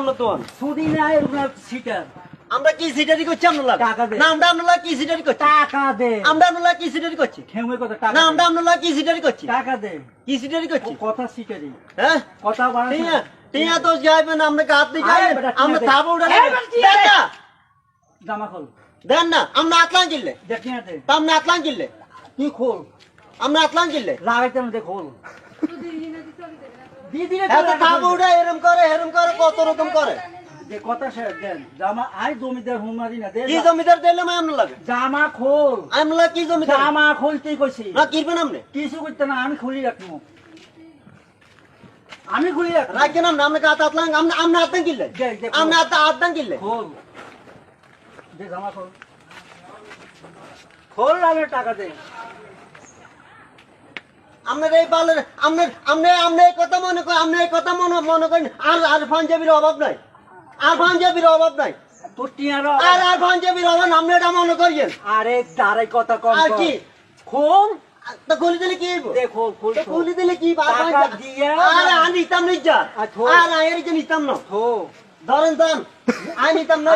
আমরা তো সুদি নাই ওগুলা সিটার। আমরা কি সিটারি করছি আমরা লাগা টাকা দে। না আমরা আমরা কি সিটারি করছি? টাকা দে। আমরা আমরা কি সিটারি করছি? খেমে কথা টাকা না আমরা আমরা কি সিটারি করছি? টাকা দে। কি সিটারি করছি? কথা সিটারি। হ্যাঁ? কথা বাড়াস না। আছে ঠিক আছে তো আমরা কাজ দিয়ে যাই আমরা ঠিক আছে। থাবো উঠে এই বেটা, ঠিক দেন আছে। না। জামা খোল। দেন না আমরা আতলান কিনলে। দেখি না দে। তা আমরা আতলান কিনলে। তুই খোল। আমরা আতলান কিনলে। লাগাইতে না দে খোল। দি দিলে এত থাবো উঠে এরম করে এরম করে। কত রকম করে? যে কথা শেষ দেন জামা আই জমিদার হুমারি না কি জমিদার দিলে আমরা লাগে? জামা খোল। আমরা কি জমিদার? জামা খুলতেই কইছি। না কিনবেন আপনি কিছু করতে না আমি খুলি রাখব আমি খুলি রাখব রাখেন আমরা আতলান কিনলে দেখ, দেখ, আমরা আতলান কিনলে খোল। দে জামা খোল। খোল আমি টাকা দে। আপনার এই বালের আপনার আপনি আপনি এই কথা মনে করেন আপনি এই কথা মনে মনে করেন আর আর পাঞ্জাবির অভাব নাই। আর পাঞ্জাবির অভাব নাই। আর আর পাঞ্জাবির অভাব আপনি এটা মনে করিয়েন। আরে দাঁড়াই কথা কম আর কি? খোল তো খুলি দিলে কি হইব? দে খোল খোল তো খুলি দিলে কি আর আর নিতাম না। আর নিতাম ধরেন দাম আর নিতাম না